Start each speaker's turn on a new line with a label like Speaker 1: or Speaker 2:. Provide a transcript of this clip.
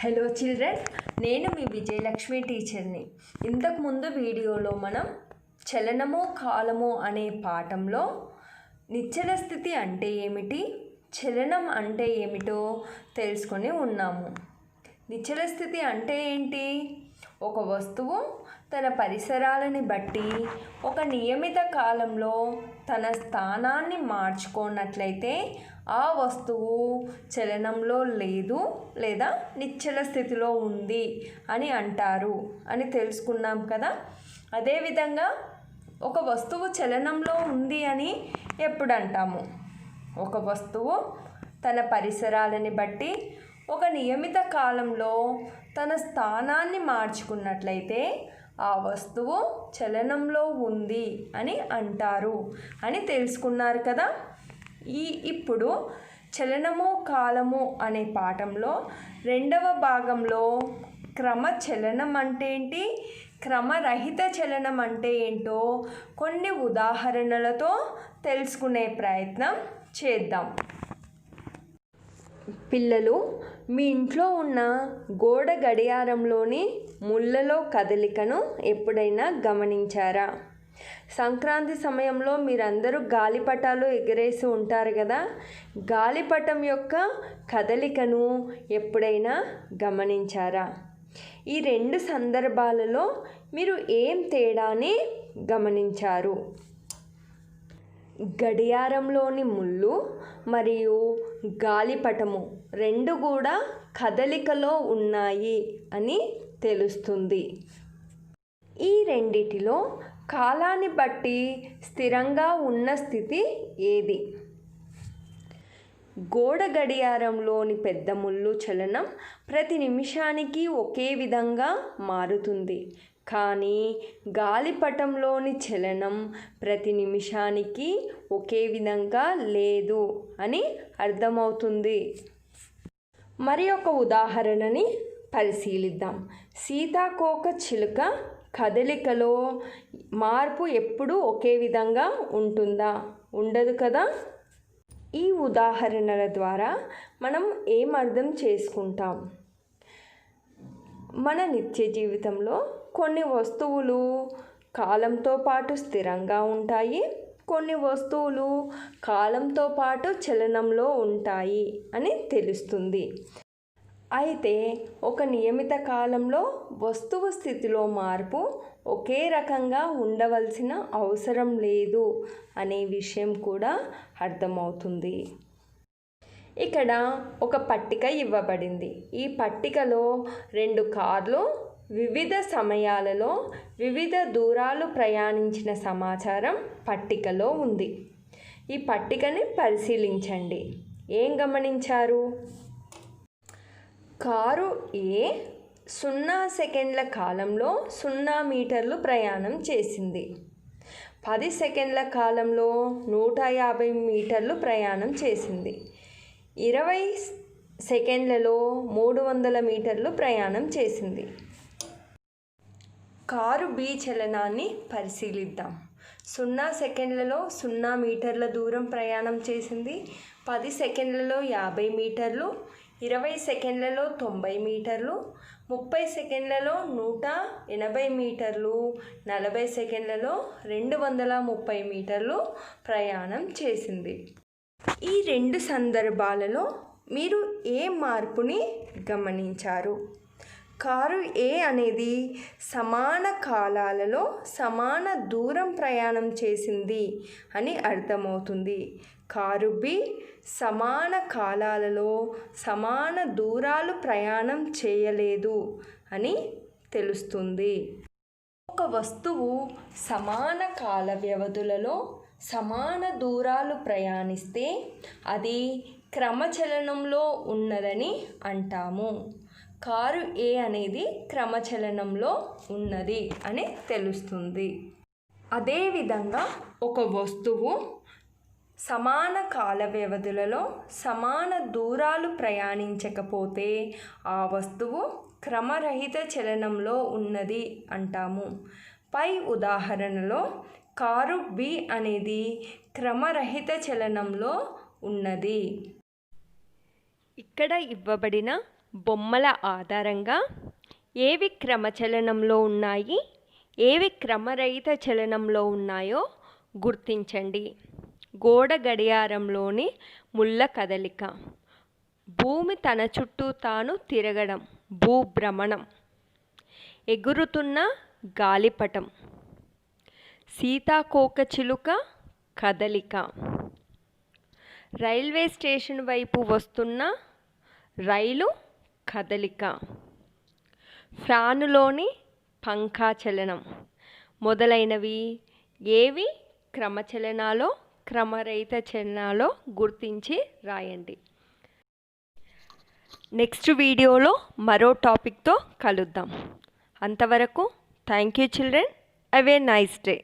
Speaker 1: Hello children నేను మీ విజయలక్ష్మి టీచర్ని. ఇంతకుముందు వీడియోలో మనం చలనము కాలము అనే పాఠంలో నిశ్చల స్థితి అంటే ఏమిటి చలనం అంటే ఏమిటో తెలుసుకొని ఉన్నాము. నిశ్చల స్థితి అంటే ఏంటి ఒక వస్తువు తన పరిసరాలని బట్టి ఒక నియమిత కాలంలో తన స్థానాన్ని మార్చుకున్నట్లయితే ఆ వస్తువు చలనంలో లేదు లేదా నిశ్చల స్థితిలో ఉంది అని అంటారు అని తెలుసుకున్నాం కదా. అదేవిధంగా ఒక వస్తువు చలనంలో ఉంది అని ఎప్పుడు అంటాము ఒక వస్తువు తన పరిసరాలని బట్టి ఒక నియమిత కాలంలో తన స్థానాన్ని మార్చుకున్నట్లయితే ఆ వస్తువు చలనంలో ఉంది అని అంటారు అని తెలుసుకున్నారు కదా. ఈ ఇప్పుడు చలనము కాలము అనే పాఠంలో రెండవ భాగంలో క్రమ చలనం అంటే ఏంటి క్రమరహిత చలనం అంటే ఏంటో కొన్ని ఉదాహరణలతో తెలుసుకునే ప్రయత్నం చేద్దాం. పిల్లలు మీ ఇంట్లో ఉన్న గోడ గడియారంలోని ముళ్ళలో కదలికను ఎప్పుడైనా గమనించారా? సంక్రాంతి సమయంలో మీరందరూ గాలిపటాలు ఎగరేసి ఉంటారు కదా? గాలిపటం యొక్క కదలికను ఎప్పుడైనా గమనించారా? ఈ రెండు సందర్భాలలో మీరు ఏం తేడాని గమనించారు? గడియారంలోని ముళ్ళు మరియు గాలిపటము రెండు కూడా కదలికలో ఉన్నాయి అని తెలుస్తుంది. ఈ రెండిటిలో కాలాన్ని బట్టి స్థిరంగా ఉన్న స్థితి ఏది? గోడ గడియారంలోని పెద్ద ముళ్ళు చలనం ప్రతి నిమిషానికి ఒకే విధంగా మారుతుంది. కానీ గాలిపటంలోని చలనం ప్రతి నిమిషానికి ఒకే విధంగా లేదు అని అర్థమవుతుంది. మరి ఒక ఉదాహరణని పరిశీలిద్దాం. సీతాకోక చిలుక కదలికలో మార్పు ఎప్పుడూ ఒకే విధంగా ఉంటుందా? ఉండదు కదా? ఈ ఉదాహరణల ద్వారా మనం ఏం అర్థం చేసుకుంటాం? మన నిత్య జీవితంలో కొన్ని వస్తువులు కాలంతో పాటు స్థిరంగా ఉంటాయి కొన్ని వస్తువులు కాలంతో పాటు చలనంలో ఉంటాయి అని తెలుస్తుంది. అయితే ఒక నియమిత కాలంలో వస్తువు స్థితిలో మార్పు ఒకే రకంగా ఉండవలసిన అవసరం లేదు అనే విషయం కూడా అర్థమవుతుంది. ఇక్కడ ఒక పట్టిక ఇవ్వబడింది. ఈ పట్టికలో రెండు కార్లు వివిధ సమయాలలో వివిధ దూరాలు ప్రయాణించిన సమాచారం పట్టికలో ఉంది. ఈ పట్టికని పరిశీలించండి. ఏం గమనించారు? కారు ఏ సున్నా సెకండ్ల కాలంలో సున్నా మీటర్లు ప్రయాణం చేసింది. పది సెకండ్ల కాలంలో నూట యాభై మీటర్లు ప్రయాణం చేసింది. ఇరవై సెకండ్లలో మూడు వందల మీటర్లు ప్రయాణం చేసింది. కారు బి చలనాన్ని పరిశీలిద్దాం. సున్నా సెకండ్లలో సున్నా మీటర్ల దూరం ప్రయాణం చేసింది. పది సెకండ్లలో యాభై మీటర్లు ఇరవై సెకండ్లలో తొంభై మీటర్లు ముప్పై సెకండ్లలో నూట ఎనభై మీటర్లు నలభై సెకండ్లలో రెండు వందల ముప్పై మీటర్లు ప్రయాణం చేసింది. ఈ రెండు సందర్భాలలో మీరు ఏ మార్పుని గమనించారు? కారు ఏ అనేది సమాన కాలాలలో సమాన దూరం ప్రయాణం చేసింది అని అర్థమవుతుంది. కారు బి సమాన కాలాలలో సమాన దూరాలు ప్రయాణం చేయలేదు అని తెలుస్తుంది. ఒక వస్తువు సమాన కాల వ్యవధులలో సమాన దూరాలు ప్రయాణిస్తే అది క్రమచలనంలో ఉన్నదని అంటాము. కారు ఏ అనేది క్రమచలనంలో ఉన్నది అని తెలుస్తుంది. అదేవిధంగా ఒక వస్తువు సమాన కాల వ్యవధులలో సమాన దూరాలు ప్రయాణించకపోతే ఆ వస్తువు క్రమరహిత చలనంలో ఉన్నది అంటాము. పై ఉదాహరణలో కారు బి అనేది క్రమరహిత చలనంలో ఉన్నది. ఇక్కడ ఇవ్వబడిన బొమ్మల ఆధారంగా ఏవి క్రమచలనంలో ఉన్నాయి ఏవి క్రమరహిత చలనంలో ఉన్నాయో గుర్తించండి. గోడ గడియారంలోని ముళ్ళ కదలిక. భూమి తన చుట్టూ తాను తిరగడం భూభ్రమణం. ఎగురుతున్న గాలిపటం. సీతాకోకచిలుక కదలిక. రైల్వే స్టేషన్ వైపు వస్తున్న రైలు కదలిక. ఫ్యానులోని పంఖాచలనం మొదలైనవి ఏవి? క్రమచలనాలో క్రమరహిత చలనాలో గుర్తించి రాయండి. నెక్స్ట్ వీడియోలో మరో టాపిక్తో కలుద్దాం. అంతవరకు thank you children. Have a nice day